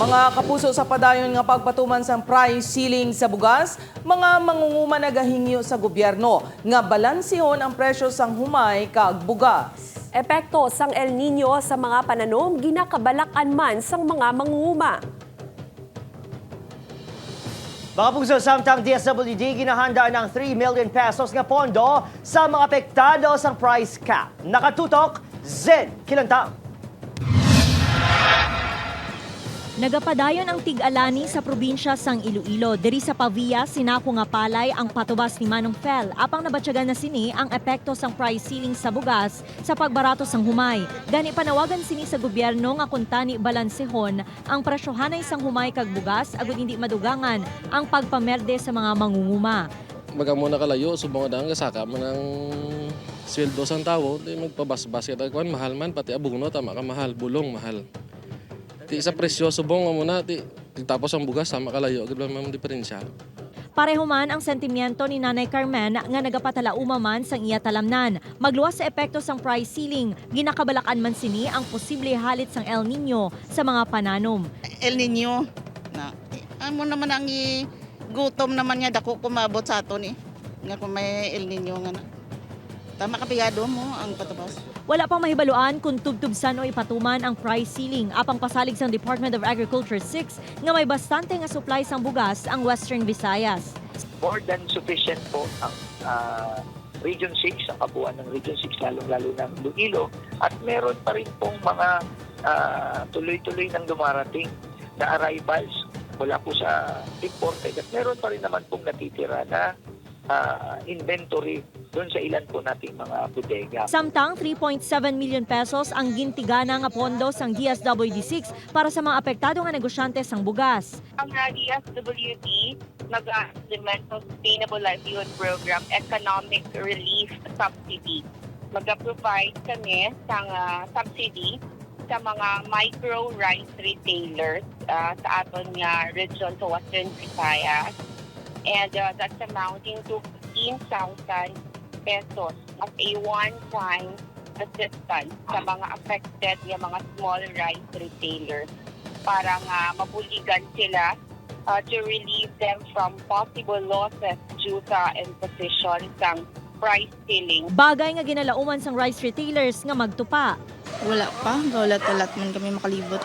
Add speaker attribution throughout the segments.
Speaker 1: Mga kapuso sa padayon nga pagpatuman sa price ceiling sa bugas, mga mangunguma nagahingyo sa gobyerno nga balansihon ang presyo sang humay kag bugas.
Speaker 2: Epekto sang El Nino sa mga pananom ginakabalakan man sang mga mangunguma.
Speaker 3: Mga puso, samtang DSWD ginahanda ng 3 million pesos nga pondo sa mga apektado sa price cap. Nakatutok, Zen Kilantang.
Speaker 4: Nagapadayon ang tig-alani sa probinsya sang Iloilo. Diri sa Pavia, sinako nga palay ang patubas ni Manong Fel. Apang nabatyagan na sini ang epekto sang price ceiling sa bugas sa pagbarato sang humay. Gani panawagan sini sa gobyerno nga kuntani balansehon ang presyohanay sang humay kag bugas agud hindi madugangan ang pagpamerde sa mga mangunguma.
Speaker 5: Baga muna kalayo, subong adang kasaka man ang sweldo sang tao, di magpabasbas ka kuan mahal man pati abugno tama ka mahal, bulong mahal. Ti sa presyo subong nga muna ti tapos ang bugas sama kalayo, gid man diferensya.
Speaker 4: Pareho man ang sentimiento ni Nanay Carmen nga nagapatalauma man sang iya talamnan. Magluwas sa epekto sang price ceiling, ginakabalakan man sini ang posible halit sang El Nino sa mga pananom.
Speaker 6: El Nino na amo naman ang i- gutom naman niya dako kumabot sa aton eh. Nga kung may El Nino nga na. Tama kapigado mo ang patubas.
Speaker 4: Wala pang mahibaluan kung tubtubsan o ipatuman ang price ceiling. Apang pasalig sang Department of Agriculture 6 nga may bastante nga supply sang bugas ang Western Visayas.
Speaker 7: more than sufficient po ang ah, Region 6, ang kabuuan ng Region 6, lalong-lalo ng Iloilo. At meron pa rin pong mga ah, tuloy-tuloy nang dumarating na arrivals mula po sa imported. At meron pa rin naman pong natitira na ah, inventory doon sa ilan po nating mga bodega.
Speaker 4: Samtang 3.7 million pesos ang gintigana nga pondo sang DSWD6 para sa mga apektado nga negosyante sang bugas.
Speaker 8: ang uh, DSWD nag-implement ng Sustainable Livelihood Program Economic Relief Subsidy. Mag-provide kami ng uh, subsidy sa mga micro rice retailers uh, sa aton nga region sa Western Visayas. And uh, that's amounting to 15,000 pesos as a one-time assistance sa mga affected nga mga small rice retailers para nga mabuligan sila uh, to relieve them from possible losses due sa imposition ng price ceiling.
Speaker 4: Bagay nga ginalauman sang rice retailers nga magtupa.
Speaker 6: Wala pa, gaulat-ulat man kami makalibot.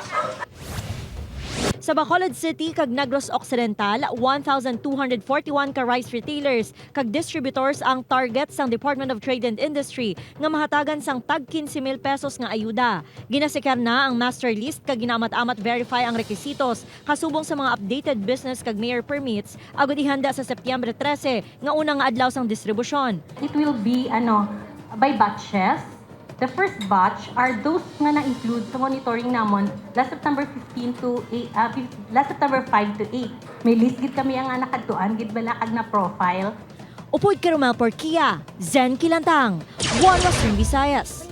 Speaker 4: Sa Bacolod City kag Negros Occidental, 1,241 ka rice retailers kag distributors ang target sang Department of Trade and Industry nga mahatagan sang tag 15,000 pesos nga ayuda. Ginasikar na ang master list kag ginamat-amat verify ang rekisitos kasubong sa mga updated business kag mayor permits agud ihanda sa Setyembre 13 nga unang adlaw sang distribusyon.
Speaker 9: it will be ano by batches. The first batch are those nga na-include sa monitoring namon last September 15 to 8, ah, fif- last September 5 to 8. May list gid kami ang anak kadtuan gid balakag na profile.
Speaker 4: Upod Carmel Porquia, Zen Kilantang, One Western Visayas.